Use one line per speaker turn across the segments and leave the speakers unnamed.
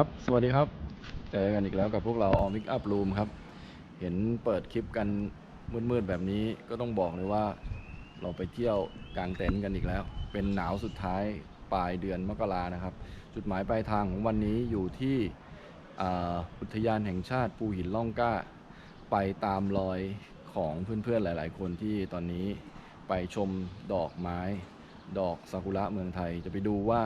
ครับ สวัสดีครับ เจอกันอีกแล้วกับพวกเราออมิกอัพรูมครับ เห็นเปิดคลิปกันมืดๆแบบนี้ก็ต้องบอกเลยว่า เราไปเที่ยวกลางเต็นท์กันอีกแล้ว เป็นหนาวสุดท้ายปลายเดือนมกรานะครับ จุดหมายปลายทางของวันนี้อยู่ที่อุทยานแห่งชาติภูหินล่องกล้า ไปตามรอยของเพื่อนๆหลายๆ คนที่ตอนนี้ไปชมดอกไม้ ดอกซากุระเมืองไทยจะไปดูว่า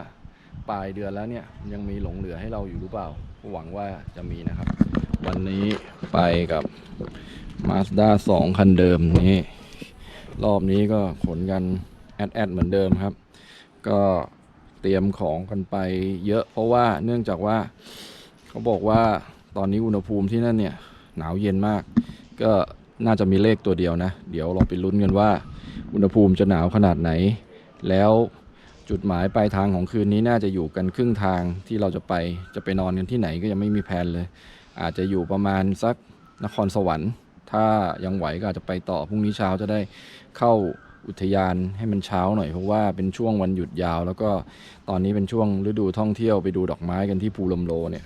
ปลายเดือนแล้วเนี่ยยังมีหลงเหลือให้เราอยู่หรือเปล่า หวังว่าจะมีนะครับ วันนี้ไปกับ Mazda 2 คันเดิมนี่รอบนี้ก็ขนกันแอดแอดเหมือนเดิมครับ ก็เตรียมของกันไปเยอะเพราะว่าเนื่องจากว่าเขาบอกว่าตอนนี้อุณหภูมิที่นั่นเนี่ยหนาวเย็นมาก ก็น่าจะมีเลขตัวเดียวนะ เดี๋ยวเราไปลุ้นกันว่า อุณหภูมิจะหนาวขนาดไหน แล้ว จุดหมายปลายทางของคืนนี้น่าจะอยู่กันครึ่งทางที่เราจะไปจะไปนอนกันที่ไหนก็ยังไม่มีแผนเลย อาจจะอยู่ประมาณสักนครสวรรค์ ถ้ายังไหวก็อาจจะไปต่อพรุ่งนี้เช้าจะได้เข้าอุทยานให้มันเช้าหน่อยเพราะว่าเป็นช่วงวันหยุดยาว แล้วก็ตอนนี้เป็นช่วงฤดูท่องเที่ยวไปดูดอกไม้กันที่ภูลมโลเนี่ย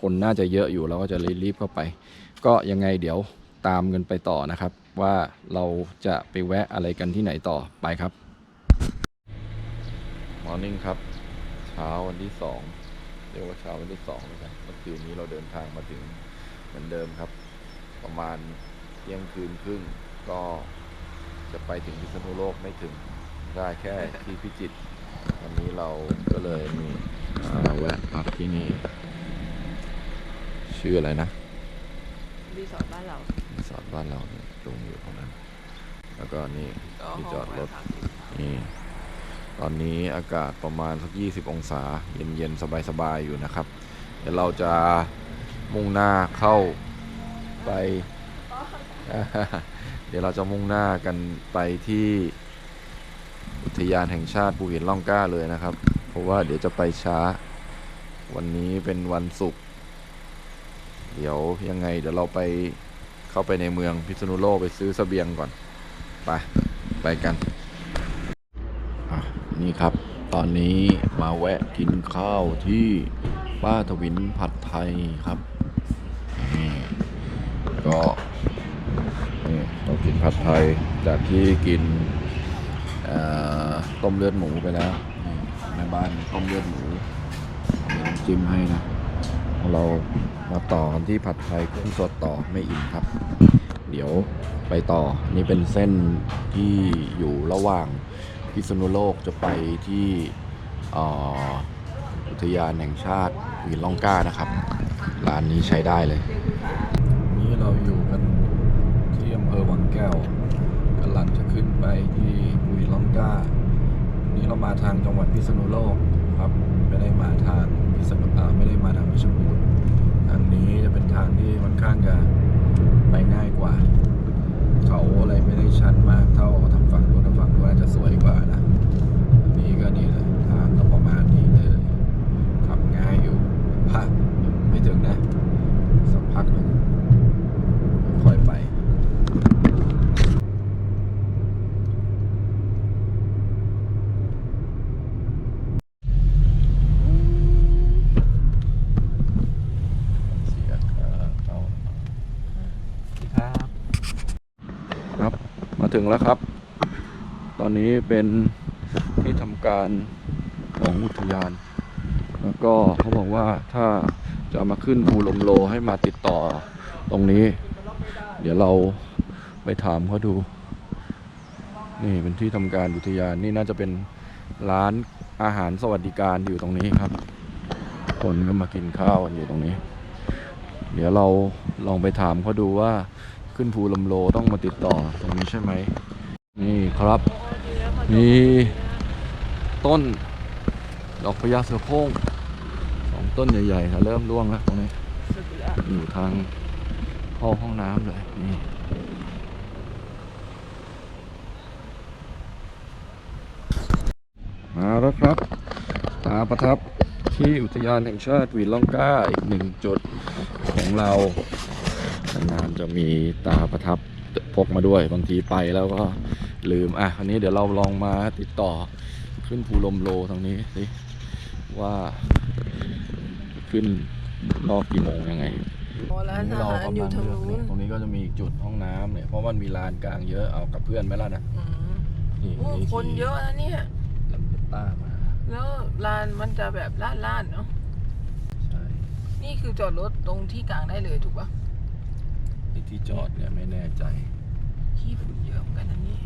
คนน่าจะเยอะอยู่เราก็จะรีบๆเข้าไป ก็ยังไงเดี๋ยวตามกันไปต่อนะครับ ว่าเราจะไปแวะอะไรกันที่ไหนต่อไปครับ มอร์นิ่งครับ เช้าวันที่สองเรียกว่าเช้าวันที่สองเลยครับเมื่อคืนนี้เราเดินทางมาถึงเหมือนเดิมครับ ประมาณเที่ยงคืนครึ่งก็จะไปถึงพิษณุโลกไม่ถึงได้แค่ที่พิจิตรวันนี้เราก็เลยมีมาแวะพักที่นี่ ชื่ออะไรนะ
รีสอร์ทบ้านเรา
รีสอร์ทบ้านเราเนี่ยตรงอยู่ตรงนั้น แล้วก็นี่
ก็
ที่
ห้ง
จอดรถ
ไว้พักอยู่
นี่ ตอนนี้อากาศประมาณสัก 20 องศา เย็น ๆ สบาย ๆ อยู่นะครับ เดี๋ยวเราจะมุ่งหน้าเข้าไป เดี๋ยวเราจะมุ่งหน้ากันไปที่อุทยานแห่งชาติภูหินล่องกล้าเลยนะครับ เพราะว่าเดี๋ยวจะไปช้า วันนี้เป็นวันศุกร์ เดี๋ยวยังไงเดี๋ยวเราไปเข้าไปในเมืองพิษณุโลกไปซื้อเสบียงก่อน ไป ไปกัน นี่ครับ ตอนนี้มาแวะกินข้าวที่ป้าทวินผัดไทยครับนี่ก็นี่เรากินผัดไทยจากที่กินต้มเลือดหมูไปแล้วนี่แม่บ้านต้มเลือดหมูมีน้ำจิ้มให้นะ เรามาต่อกันที่ผัดไทยกุ้งสดต่อไม่อิ่มครับ เดี๋ยวไปต่อนี่เป็นเส้นที่อยู่ระหว่าง พิษณุโลกจะไปที่อุทยานแห่งชาติหินล่องก้านะครับ ร้านนี้ใช้ได้เลย นี่เราอยู่กันที่อำเภอวังแก้วกำลังจะขึ้นไปที่หินล่องก้า นี่เรามาทางจังหวัดพิษณุโลกครับไม่ได้มาทางพิษณุไม่ได้มาทางพชรบูรณ์ทางนี้จะเป็นทางที่ค่อนข้างจะไปง่ายกว่า เขาอะไรไม่ได้ชันมากเท่าทางฝั่งนู้นทางฝั่งนู้นอาจจะสวยกว่านะนี่ก็นี่เลยทางก็ประมาณนี้เลยขับง่ายอยู่พักไม่ถึงนะสักพักหนึ่งค่อยไป เสียค่าเข้าครับ ครับ มาถึงแล้วครับ ตอนนี้เป็นที่ทำการของอุทยาน แล้วก็เขาบอกว่าถ้าจะมาขึ้นภูลมโลให้มาติดต่อตรงนี้ เดี๋ยวเราไปถามเขาดู นี่เป็นที่ทำการอุทยานนี่น่าจะเป็นร้านอาหารสวัสดิการอยู่ตรงนี้ครับ คนก็มากินข้าวกันอยู่ตรงนี้ เดี๋ยวเราลองไปถามเขาดูว่า ขึ้นภูลมโลต้องมาติดต่อตรงนี้ใช่ไหม นี่ครับ มีต้น ดอกพญาเสือโคร่งสองต้นใหญ่ๆค่ะเริ่มร่วงแล้วตรงนี้ อยู่ทางห้องห้องน้ำเลยนี่มาแล้วครับตาประทับที่อุทยานแห่งชาติวีล่องก้าอีกหนึ่งจุดของเรา นานๆจะมีตาประทับพกมาด้วยบางทีไปแล้วก็ลืม อะอันนี้เดี๋ยวเราลองมาติดต่อขึ้นภูลมโลทางนี้สิว่าขึ้นรอบกี่โมงยังไง
โอ้ร้านอาหารอยู่ทางนู้น
ตรงนี้ก็จะมีจุดห้องน้ำเนี่ยเพราะมันมีลานกลางเยอะเอากับเพื่อนไหมล่ะนะ
อืม
นี่
โอ้คนเยอะนะเนี่ย
ลำเบต้ามา
แล้วลานมันจะแบบลาดลาดๆเนาะ
ใช่
นี่คือจอดรถตรงที่กลางได้เลยถูกปะ
ไอ้ที่จอดเนี่ยไม่แน่ใจ
ขี้ฝุ่นเยอะเหมือนกันนะนี่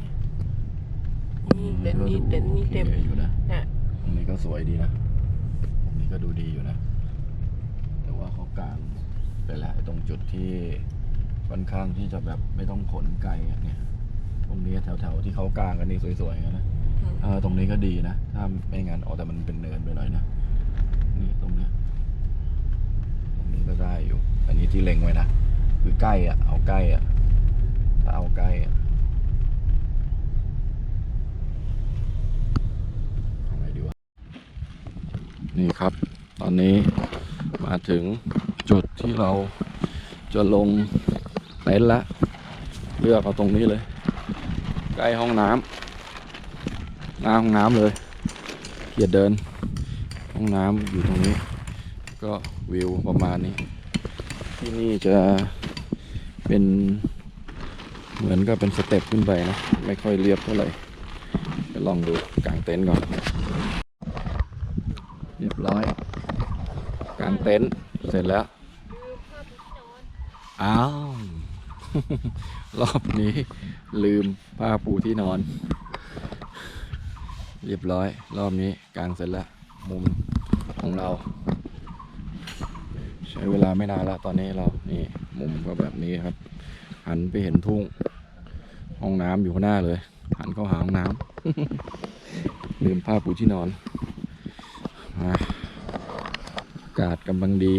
นี่เต็นท์นี้เต็นท์นี้เต็ม
โอคอยู่นะ
เนี่ย
ตรงนี้ก็สวยดีนะ ตรงนี้ก็ดูดีอยู่นะ แต่ว่าเขากางไปแล้วไอ้ตรงจุดที่ค่อนข้างที่จะแบบไม่ต้องขนไกลอะเนี่ย ตรงนี้แถวๆที่เขากางกันนี่สวยๆกันนะ
อืม
เออตรงนี้ก็ดีนะ ถ้าไม่งั้นอ๋อแต่มันเป็นเนินไปหน่อยนะ นี่ตรงเนี้ยตรงนี้ก็ได้อยู่ อันนี้ที่เล็งไว้นะ คือใกล้อะ เอาใกล้อะ ถ้าเอาใกล้อะอาไงดีวะ นี่ครับ ตอนนี้มาถึงจุดที่เราจะลงเต็นท์ละ เลือกเอาตรงนี้เลย ใกล้ห้องน้ำหน้าห้องน้ำเลยเกียดเดิน ห้องน้ำอยู่ตรงนี้ ก็วิวประมาณนี้ ที่นี่จะ เป็นเหมือนกับเป็นสเต็ปขึ้นไปนะ ไม่ค่อยเรียบเท่าไหร่ไปลองดูกางเต็นท์ก่อน เรียบร้อย กางเต็นท์เสร็จแล้ว อ้าว รอบนี้ลืมผ้าปูที่นอน เรียบร้อย รอบนี้กางเสร็จแล้ว มุมของเรา ใช้เวลาไม่นานแล้วตอนนี้เรานี่ มุมก็แบบนี้ครับ หันไปเห็นทุ่ง ห้องน้ำอยู่ข้างหน้าเลย หันเข้าหาห้องน้ำลืมผ้าปูที่นอนอากาศกำลังดี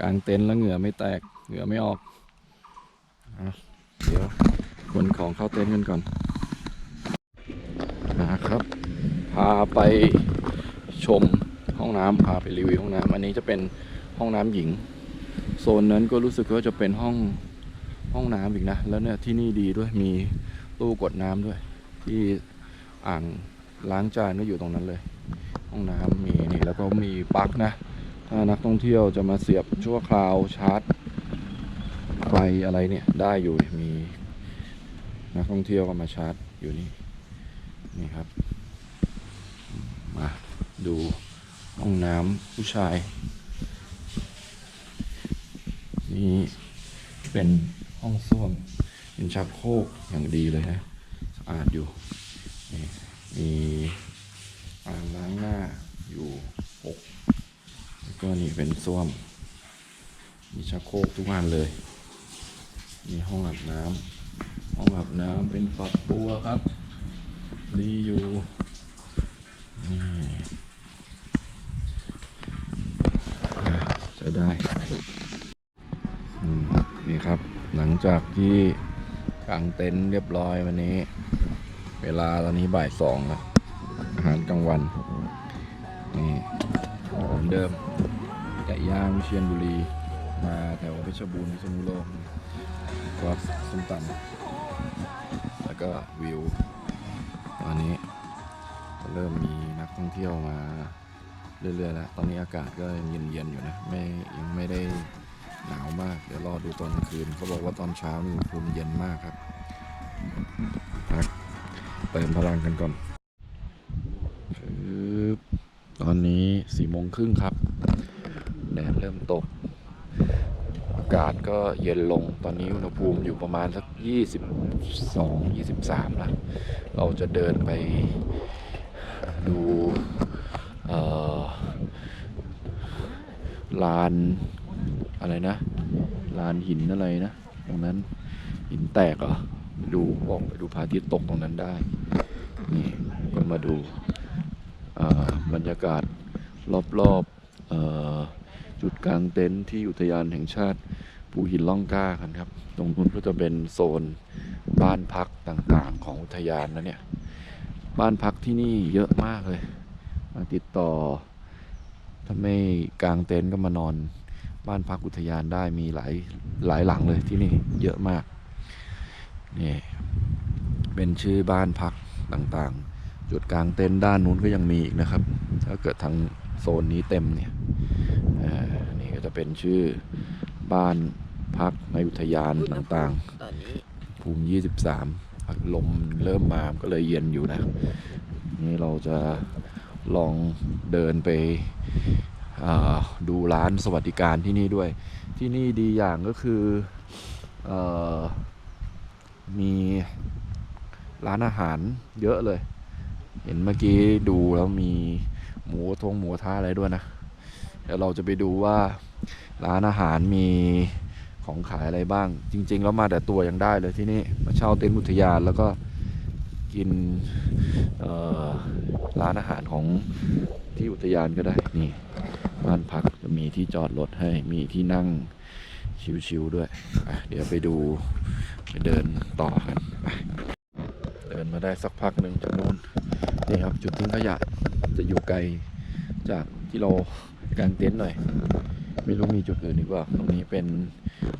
กลางเต็นท์แล้วเหงื่อไม่แตก เหงื่อไม่ออกอเดี๋ยวขนของเข้าเต็นท์กันก่อนนะครับ พาไปชมห้องน้ำพาไปรีวิวห้องน้ำอันนี้จะเป็นห้องน้ำหญิง โซนนั้นก็รู้สึกว่าจะเป็นห้องห้องน้ำอีกนะ แล้วเนี่ยที่นี่ดีด้วยมีตู้กดน้ำด้วย ที่อ่างล้างจานก็อยู่ตรงนั้นเลย ห้องน้ำมีนี่แล้วก็มีปลั๊กนะ ถ้านักท่องเที่ยวจะมาเสียบชั่วคราวชาร์จไฟอะไรเนี่ยได้อยู่มีนักท่องเที่ยวก็มาชาร์จอยู่นี่นี่ครับ มาดูห้องน้ำผู้ชาย นี่เป็นห้องส้วมเป็นชักโครกอย่างดีเลยนะสะอาดอยู่มีอ่างล้างหน้าอยู่หกแล้วก็นี่เป็นส้วม มีชักโครกทุกอันเลย มีห้องอาบน้ำห้องอาบน้ำเป็นฝักบัวครับ ดีอยู่นี่อะใช้ได้ นี่ครับ หลังจากที่กางเต็นท์เรียบร้อยวันนี้ เวลาตอนนี้บ่ายสองแล้วอาหารกลางวันนี่เหมือนเดิมไก่ย่างวิเชียรบุรี มาแถวเพชรบูรณ์พิษณุโลกก็ส้มตำแล้วก็วิวตอนนี้เริ่มมีนักท่องเที่ยวมาเรื่อยๆแล้ว ตอนนี้อากาศก็ยังเย็นๆอยู่นะ ไม่ยังไม่ได้ หนาวมาก เดี๋ยวรอดูตอนกลางคืนเขาบอกว่าตอนเช้านี่อุณหภูมิเย็นมากครับพักเติมพลังกันก่อนตอนนี้สี่โมงครึ่งครับ แดดเริ่มตก อากาศก็เย็นลง ตอนนี้อุณหภูมิอยู่ประมาณสัก22 23แล้วเราจะเดินไปดูลาน อะไรนะลานหินอะไรนะ ตรงนั้นหินแตกเหรอดูบอกไปดูพระอาทิตย์ตกตรงนั้นได้ นี่ก็มาดูบรรยากาศรอบๆจุดกลางเต็นท์ที่อุทยานแห่งชาติภูหินล่องกล้ากันครับ ตรงนู้นก็จะเป็นโซนบ้านพักต่างๆ ของอุทยานนะเนี่ย บ้านพักที่นี่เยอะมากเลย มาติดต่อ ถ้าไม่กางเต็นท์ก็มานอน บ้านพักอุทยานได้มีหลายหลายหลังเลยที่นี่เยอะมากนี่เป็นชื่อบ้านพักต่างๆ จุดกลางเต็นท์ด้านนู้นก็ยังมีอีกนะครับ ถ้าเกิดทางโซนนี้เต็มเนี่ยนี่ก็จะเป็นชื่อบ้านพักในอุทยานต่างๆ ภูมิ 23 ลมเริ่มมาก็เลยเย็นอยู่นะ นี่เราจะลองเดินไป ดูร้านสวัสดิการที่นี่ด้วย ที่นี่ดีอย่างก็คือออมีร้านอาหารเยอะเลย เห็นเมื่อกี้ดูแล้วมีหมูทงหมูท่าอะไรด้วยนะ เดี๋ยวเราจะไปดูว่าร้านอาหารมีของขายอะไรบ้าง จริง ๆ แล้วมาแต่ตัวยังได้เลยที่นี่มาเช่าเต็นท์อุทยานแล้วก็กินร้านอาหารของที่อุทยานก็ได้นี่ บ้านพักจะมีที่จอดรถให้มีที่นั่งชิวๆด้วย เดี๋ยวไปดูไปเดินต่อกัน เดินมาได้สักพักหนึ่งจากนู้นนี่ครับจุดทิ้งขยะจะอยู่ไกลจากที่เรากางเต็นท์หน่อย ไม่รู้มีจุดอื่นอีกว่า ตรงนี้เป็น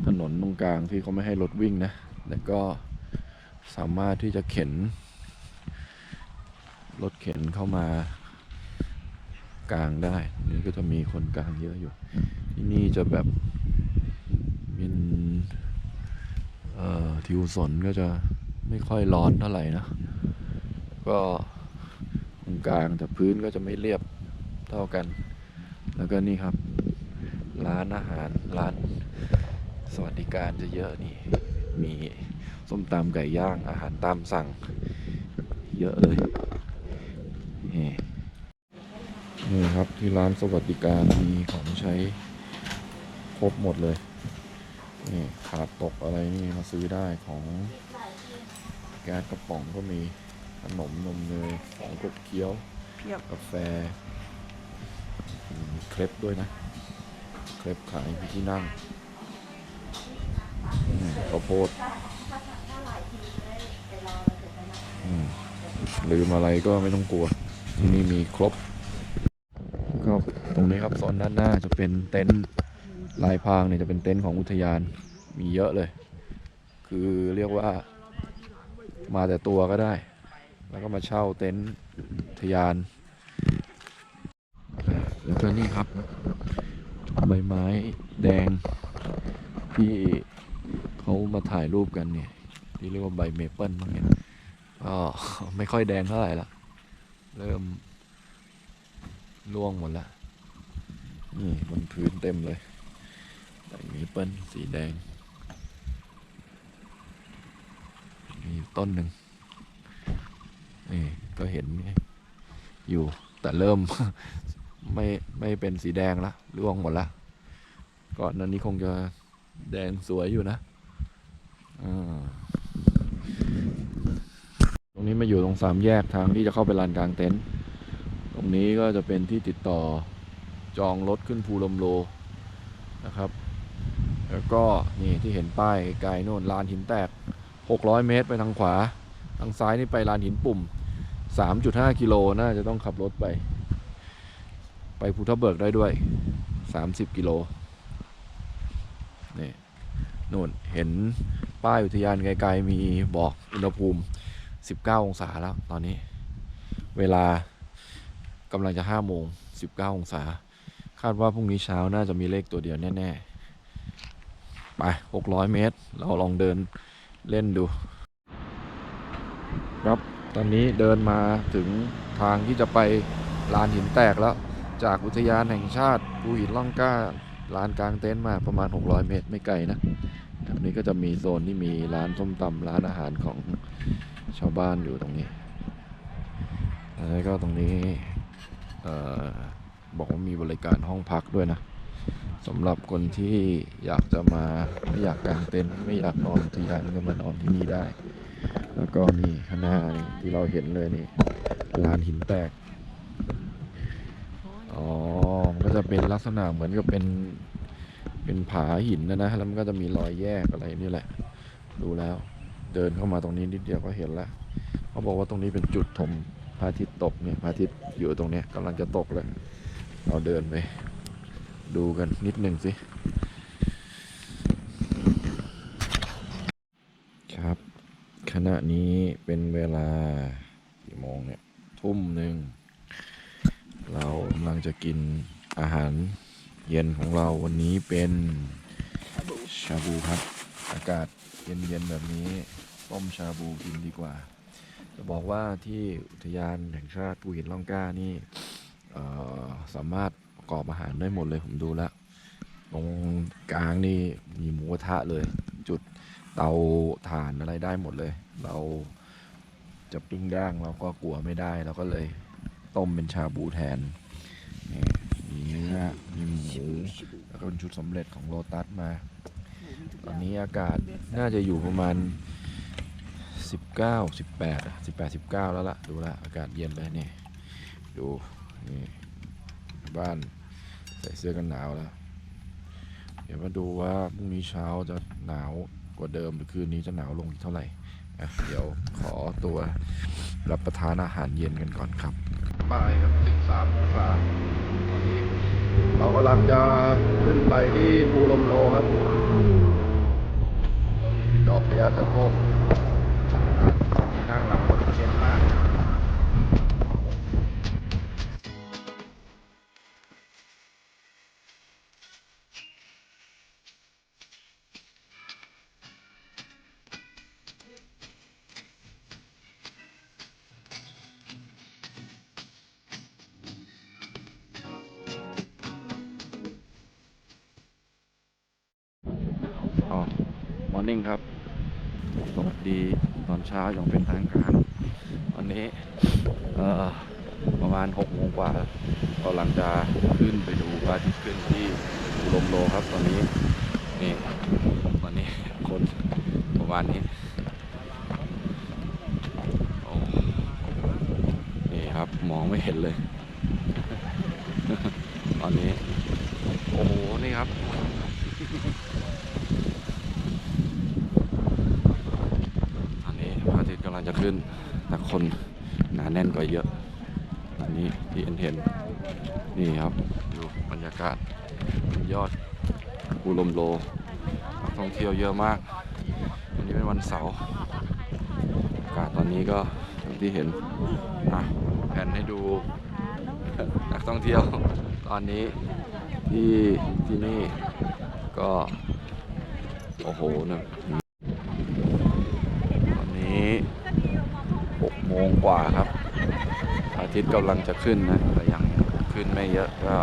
ถนนตรงกลางที่เขาไม่ให้รถวิ่งนะ แต่ก็สามารถที่จะเข็น รถเข็นเข้ามา กลางได้ นี่ก็จะมีคนกลางเยอะอยู่ ที่นี่จะแบบเป็นเอ่อทิวสนก็จะไม่ค่อยร้อนเท่าไหร่นะ ก็ตรงกลางแต่พื้นก็จะไม่เรียบเท่ากัน แล้วก็นี่ครับ ร้านอาหารร้านสวัสดิการจะเยอะนี่ มีส้มตำไก่ย่างอาหารตามสั่ง เยอะเลย นี่นี่ครับที่ร้านสวัสดิการมีของใช้ครบหมดเลย นี่ขาดตกอะไรนี่มาซื้อได้ของแก๊สกระป๋องก็มีขนมนมเนยของกบเคี้ยว
เพียบ
กาแฟมีเครปด้วยนะ เครปขายมีที่นั่งอืมข้าวโพดอืมลืมอะไรก็ไม่ต้องกลัว ที่นี่มีครบ ก็ตรงนี้ครับโซนด้านหน้าจะเป็นเต็นท์ลายพรางเนี่ยจะเป็นเต็นท์ของอุทยานมีเยอะเลย คือเรียกว่ามาแต่ตัวก็ได้ แล้วก็มาเช่าเต็นท์อุทยาน แล้วก็นี่ครับ ใบไม้แดงที่เขามาถ่ายรูปกันเนี่ยที่เรียกว่าใบเมเปิลบ้างเนี่ยก็ไม่ค่อยแดงเท่าไหร่ละเริ่ม ร่วงหมดละ นี่บนพื้นเต็มเลยใบเมเปิ้ลสีแดง มีต้นหนึ่งนี่ก็เห็นอยู่แต่เริ่มไม่ไม่เป็นสีแดงละร่วงหมดละก่อนนั้นนี้คงจะแดงสวยอยู่นะตรงนี้มาอยู่ตรงสามแยกทางที่จะเข้าไปลานกลางเต็นท์ รงนี้ก็จะเป็นที่ติดต่อจองรถขึ้นภูลมโลนะครับ แล้วก็นี่ที่เห็นป้ายไกลๆโน่นลานหินแตก 600 เมตรไปทางขวา ทางซ้ายนี่ไปลานหินปุ่ม 3.5 กิโลน่าจะต้องขับรถไป ไปภูทับเบิกได้ด้วย 30 กิโลนี่นู่นเห็นป้ายอุทยานไกลๆมีบอกอุณหภูมิ 19 องศาแล้วตอนนี้ เวลา กำลังจะ5โมง19องศา คาดว่าพรุ่งนี้เช้าน่าจะมีเลขตัวเดียวแน่ๆ ไป600เมตร เราลองเดินเล่นดู ครับตอนนี้เดินมาถึงทางที่จะไปลานหินแตกแล้ว จากอุทยานแห่งชาติภูหินล่องกล้าลานกลางเต็นท์มาประมาณ 600 เมตรไม่ไกลนะตรงนี้ก็จะมีโซนที่มีร้านส้มตำร้านอาหารของชาวบ้านอยู่ตรงนี้ แล้วก็ตรงนี้ บอกว่ามีบริการห้องพักด้วยนะสำหรับคนที่อยากจะมาไม่อยากกางเต็นท์ไม่อยากนอนอุทยานก็มานอนที่นี่ได้ แล้วก็นี่ข้างหน้านี่ที่เราเห็นเลยนี่ลานหินแตกอ๋อมันก็จะเป็นลักษณะเหมือนกับเป็นเป็นผาหินนะนะแล้วมันก็จะมีรอยแยกอะไรนี่แหละ ดูแล้ว เดินเข้ามาตรงนี้นิดเดียวก็เห็นแล้วเขาบอกว่าตรงนี้เป็นจุดชม พระอาทิตย์ตกเนี่ยพระอาทิตย์อยู่ตรงเนี้ยกำลังจะตกแล้ว เราเดินไปดูกันนิดหนึ่งสิ ครับ ขณะนี้เป็นเวลากี่โมงเนี่ยทุ่มหนึ่ง เรากำลังจะกินอาหารเย็นของเราวันนี้เป็นชาบูครับ อากาศเย็นๆแบบนี้ ต้มชาบูกินดีกว่า จะบอกว่าที่อุทยานแห่งชาติภูหินล่องกล้านี่สามารถประกอบอาหารได้หมดเลยผมดูแล้วตรงกลางนี่มีหมูกระทะเลย จุดเตาถ่านอะไรได้หมดเลย เราจะปิ้งย่างเราก็กลัวไม่ได้เราก็เลยต้มเป็นชาบูแทนนี่มีเนื้อมีหมูแล้วก็เป็นชุดสำเร็จของโลตัสมา ตอนนี้อากาศน่าจะอยู่ประมาณ 19 18อะ18 19 แล้วล่ะ ดูละอากาศเย็นเลยนี่ ดู นี่ บ้านใส่เสื้อกันหนาวแล้ว เดี๋ยวมาดูว่าพรุ่งนี้เช้าจะหนาวกว่าเดิมหรือคืนนี้จะหนาวลงอีกเท่าไหร่เดี๋ยวขอตัวรับประทานอาหารเย็นกันก่อนครับบ่ายครับ 13องศาตอนนี้เรากำลังจะขึ้นไปที่ภูลมโลครับ ดอกพญาตะโก อร์นิ่งครับ สวัสดีตอนเช้าอย่างเป็นทางการวันนี้ประมาณหกโมงกว่ากำลังจะขึ้นไปดูพระอาทิตย์ขึ้นที่อุลมโลครับตอนนี้นี่ตอนนี้คนประมาณนี้โอ้นี่ครับมองไม่เห็นเลย ตอนนี้ โอ้โห นี่ครับ ตอนนี้พระอาทิตย์กำลังจะ ขึ้น แต่คนหนาแน่นกว่าเยอะตอนนี้ที่เอ็นเทนนี่ครับดูบรรยากาศยอดภูลมโลนักท่องเที่ยวเยอะมาก วันนี้เป็นวันเสาร์อากาศตอนนี้ก็อย่างที่เห็นนะแผนให้ดูนักท่องเที่ยวตอนนี้ที่ที่นี่ก็ โอ้โหนะ ตอนนี้6โมง กว่าครับ อาทิตย์กำลังจะขึ้นนะแต่ยังขึ้นไม่เยอะก็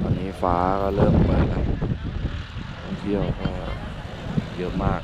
ตอนนี้ฟ้าก็เริ่มเปิดแล้วท่องเที่ยวก็เยอะมาก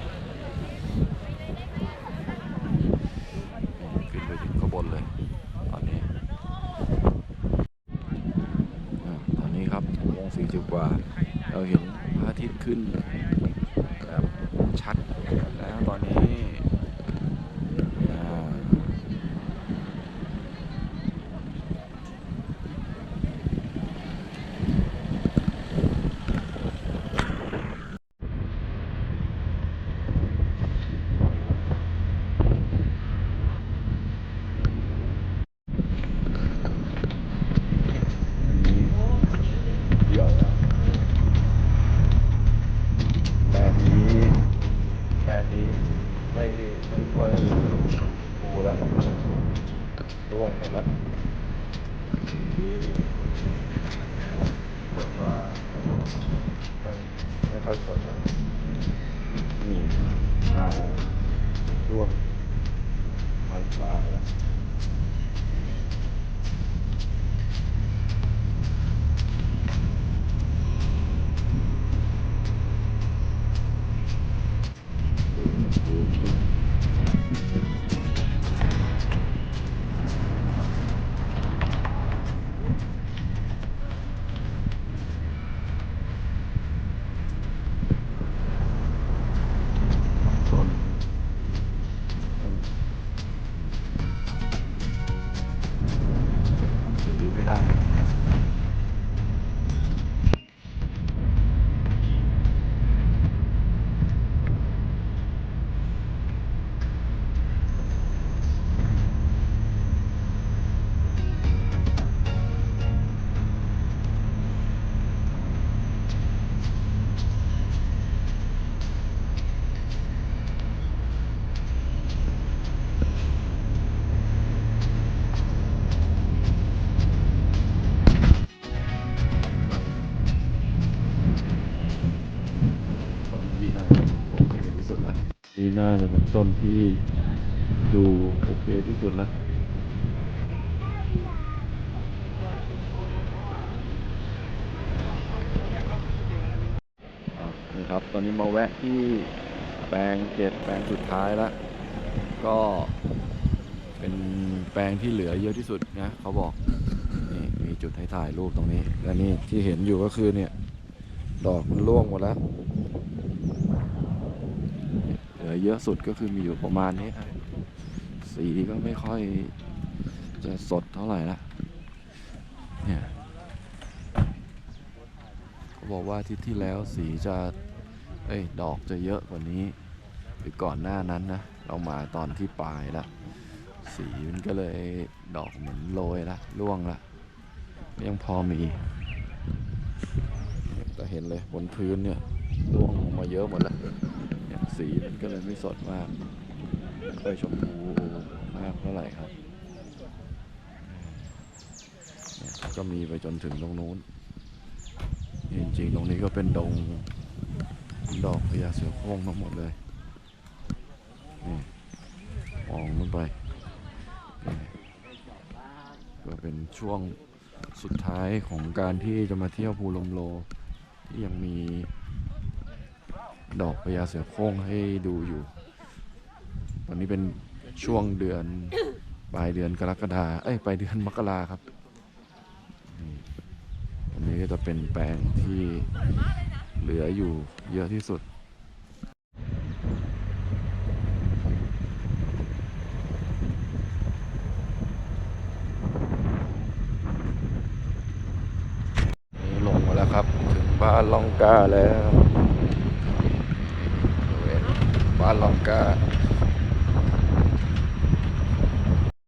นี่น่าจะเป็นต้นที่ดูโอเคที่สุดแล้วอะครับ ตอนนี้มาแวะที่แปลงเจ็ดแปลงสุดท้ายแล้ว ก็เป็นแปลงที่เหลือเยอะที่สุดนะเขาบอกนี่มีจุดให้ถ่ายรูปตรงนี้ และนี่ที่เห็นอยู่ก็คือเนี่ย ดอกมันร่วงหมดแล้ว เยอะสุดก็คือมีอยู่ประมาณนี้ครับสีก็ไม่ค่อยจะสดเท่าไหร่ละเนี่ยเขาบอกว่าทิตที่แล้วสีจะเอ้ยดอกจะเยอะกว่านี้ หรือก่อนหน้านั้นนะ เรามาตอนที่ปลายละสีมันก็เลยดอกเหมือนโรยละร่วงละยังพอมี แต่เห็นเลยบนพื้นเนี่ยร่วงลงมาเยอะหมดแล้ว สีมันก็เลยไม่สดมากไม่ค่อยชมพูมากเท่าไหร่ครับก็มีไปจนถึงตรงนู้น จริงๆ ตรงนี้ก็เป็นดงดอกพญาเสือโคร่งทั้งหมดเลยนี่มองลงไป ก็เป็นช่วงสุดท้ายของการที่จะมาเที่ยวภูลมโล ที่ยังมี ดอกพญาเสือโคร่งให้ดูอยู่ ตอนนี้เป็นช่วงเดือนปลายเดือนกรกฎาเอ้ยปลายเดือนมกราครับอันนี้ก็จะเป็นแปลงที่เหลืออยู่เยอะที่สุดลงมาแล้วครับ ถึงบ้านลองกาแล้วบริเวณ บ้านลองกา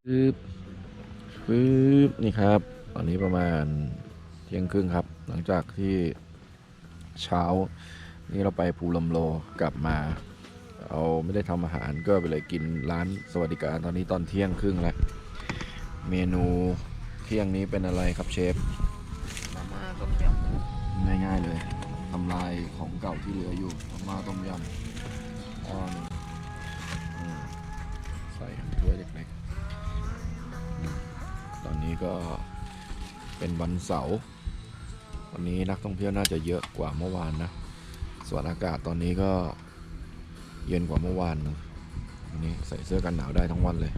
ปึ๊บปึ๊บนี่ครับ ตอนนี้ประมาณเที่ยงครึ่งครับ หลังจากที่เช้า นี่เราไปภูลมโลกลับมา เอาไม่ได้ทำอาหารก็ไปเลยกินร้านสวัสดิการตอนนี้ตอนเที่ยงครึ่งแล้ว เมนูเที่ยงนี้เป็นอะไรครับเชฟ
มาม่าต้มย
ง่ายๆเลยทำลายของเก่าที่เหลืออยู่มาม่าต้มยำ อ้อหนงอืมใส่ถ้วยเล็กๆ ตอนนี้ก็เป็นวันเสาร์วันนี้นักท่องเที่ยวน่าจะเยอะกว่าเมื่อวานนะ ส่วนอากาศตอนนี้ก็เย็นกว่าเมื่อวานนะวันนี้ใส่เสื้อกันหนาวได้ทั้งวันเลย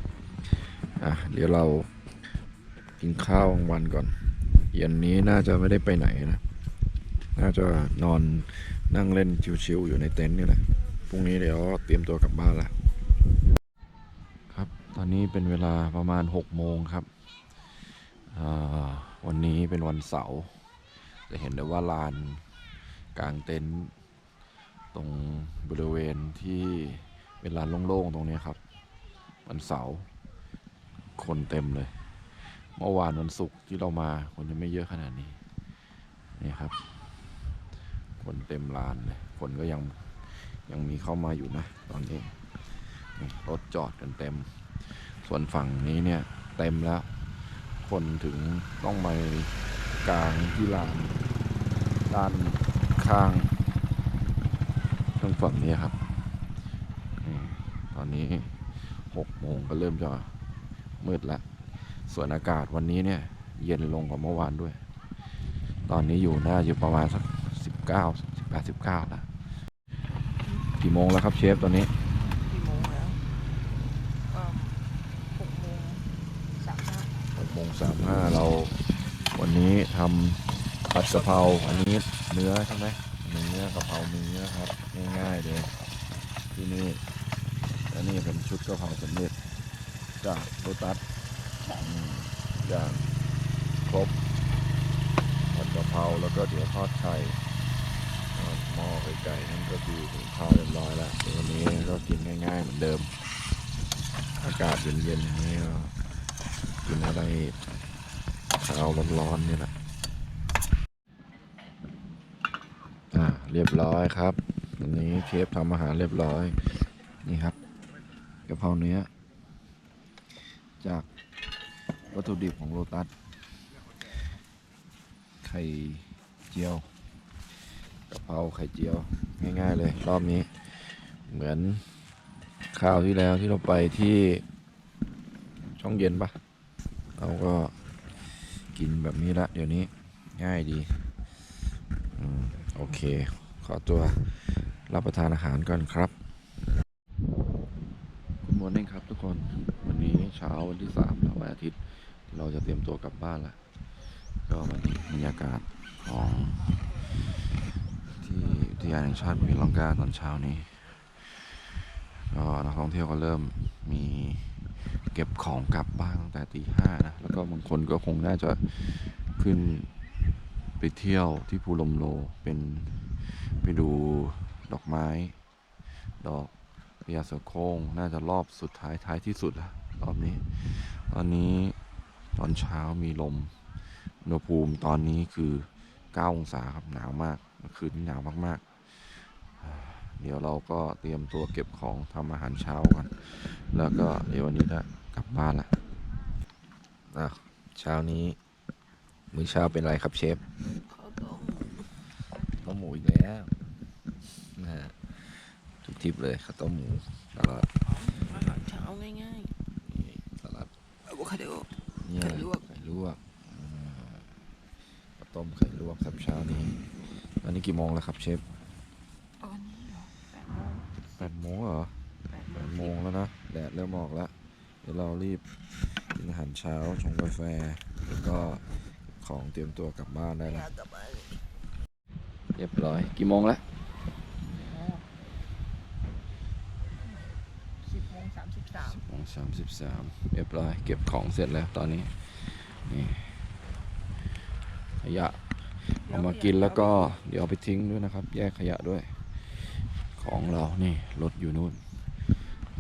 อะ เดี๋ยวเรากินข้าวกลางวันก่อน เย็นนี้น่าจะไม่ได้ไปไหนนะ น่าจะนอนนั่งเล่นชิวๆอยู่ในเต็นท์นี่แหละ พรุ่งนี้เดี๋ยวเตรียมตัวกลับบ้านละครับ ตอนนี้เป็นเวลาประมาณ6โมงครับ วันนี้เป็นวันเสาร์ จะเห็นได้ว่าลานกลางเต็นท์ตรงบริเวณที่เป็นลานโล่งๆตรงนี้ครับ วันเสาร์คนเต็มเลย เมื่อวานวันศุกร์ที่เรามาคนยังไม่เยอะขนาดนี้นี่ครับ คนเต็มลานเลย คนก็ยัง ยังมีเข้ามาอยู่นะ ตอนนี้รถจอดกันเต็ม ส่วนฝั่งนี้เนี่ยเต็มแล้ว คนถึงต้องมากลางที่ลานด้านข้างทางฝั่งนี้ครับ ตอนนี้หกโมงก็เริ่มจะมืดแล้ว ส่วนอากาศวันนี้เนี่ย เย็นลงกว่าเมื่อวานด้วย ตอนนี้อยู่น่าอยู่ประมาณสักสิบเก้าสิบแปดสิบเก้าแล้ว กี่โมงแล้วครับเชฟตอนนี้ำ
กี่โมงแล้วก็หกโมงสามห้า
หกโมงสามห้าเรา วันนี้ทำผัดกะเพราอันนี้เนื้อใช่ไหมเนื้อกะเพราเนื้อครับง่ายๆเลยที่นี่และนี่เป็นชุดกะเพราสำเร็จจากโรตัสอืมอย่างครบผัดกะเพราแล้วก็เดี๋ยวทอดไข่ทอด หม้อไก่ๆนั่นก็คือถึงข้าวเรียบร้อยแล้ววันนี้ก็กินง่ายๆเหมือนเดิม อากาศเย็นๆนี้ก็กินอะไรข้าวร้อนๆเนี่ยแหละอ่าเรียบร้อยครับวันนี้เชฟทำอาหารเรียบร้อย นี่ครับกะเพราเนื้อ จากวัตถุดิบของโลตัสไข่เจียว กะเพราไข่เจียว ง่าย ๆ เลย รอบนี้ เหมือนคราวที่แล้วที่เราไปที่ช่องเย็นปะเราก็กินแบบนี้ละเดี๋ยวนี้ง่ายดีอโอเค ขอตัวรับประทานอาหารก่อนครับคุณมอร์นิ่งครับทุกคนวันนี้เช้าวันที่สามวันอาทิตย์ เราจะเตรียมตัวกลับบ้านละก็มาที่บรรยากาศของ ที่ยานแห่งชาติบุรีลังกาตอนเช้านี้ก็นักท่องเที่ยวก็เริ่มมีเก็บของกลับบ้านตั้งแต่ตีห้านะ แล้วก็บางคนก็คงน่าจะขึ้นไปเที่ยวที่ภูลมโลเป็นไปดูดอกไม้ ดอกพญาเสือโคร่งน่าจะรอบสุดท้ายท้ายที่สุดล้วรอบนี้ ตอนนี้ตอนเช้ามีลมอุณหภูมิตอนนี้คือ 9 องศาครับหนาวมาก คืนนี้หนาวมาก ๆ เดี๋ยวเราก็เตรียมตัวเก็บของทำอาหารเช้ากัน แล้วก็เดี๋ยววันนี้จะกลับบ้านละอะเช้านี้ มื้อเช้าเป็นไรครับเชฟ
ข้าวต้ม
ต้มหมูอีกแล้วนะฮะทุกทริปเลยข้าวต้มหมูตลอด
อาหารเช้าง่าย
นี่สลัด
ๆอะโวคาโด
เนี่ย
ไข่ลวก
ไข่ลวกอ่าข้าวต้มไข่ลวกครับเช้านี้ตอนนี้กี่โมงแล้วครับเชฟ ช้าชงกาแฟ แล้วก็ของเตรียมตัวกลับบ้านได้
อ
แล้ว
ยากกลับบ้าน
เรียบร้อย กี่โมงแล้ว
สิบโมงสามสิบสาม
โมงสามสิบสามเรียบร้อย เก็บของเสร็จแล้วตอนนี้ นี่ขยะเอามากินแล้วก็เดี๋ยวเอาไปทิ้งด้วยนะครับ แยกขยะด้วย ของเรานี่รถอยู่นู่น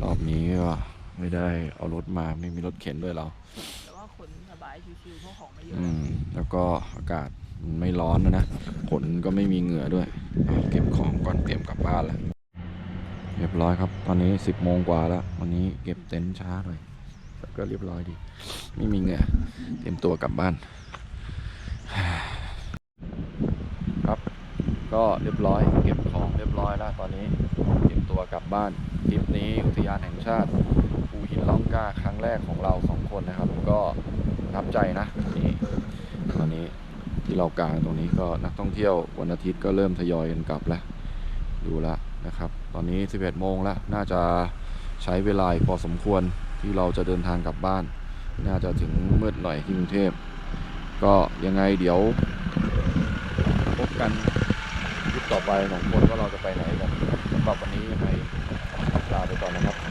รอบนี้ก็ไม่ได้เอารถมาไม่มีรถเข็นด้วยเรา
ชิวๆเพราะของไม่เยอะ
อืมแล้วก็อากาศไม่ร้อนนะนะฝนก็ไม่มีเหงื่อด้วยเอาเก็บของก่อนเตรียมกลับบ้านแล้วเรียบร้อยครับ ตอนนี้สิบโมงกว่าแล้ว วันนี้เก็บเต็นท์ช้าหน่อยแต่ก็เรียบร้อยดี ไม่มีเหงื่อเตรียมตัวกลับบ้าน ครับ ก็เรียบร้อย เก็บของเรียบร้อยแล้ว ตอนนี้เตรียมตัวกลับบ้านทริปนี้อุทยานแห่งชาติภูหินล่องกล้าครั้งแรกของเราสองคนนะครับ ก็ ทับใจนะนี่ตอนนี้ที่เรากลางตรงนี้ก็นักท่องเที่ยววันอาทิตย์ก็เริ่มทยอยกันกลับแล้วดูแลวนะครับ ตอนนี้ 11 โมงแล้ว น่าจะใช้เวลาพอสมควรที่เราจะเดินทางกลับบ้าน น่าจะถึงมืดหน่อยที่กรุงเทพ ก็ยังไงเดี๋ยวพบกันคลิปต่อไปของคนว่าเราจะไปไหนกันสำหรับวันนี้ยังไงลาไปก่อนนะครับ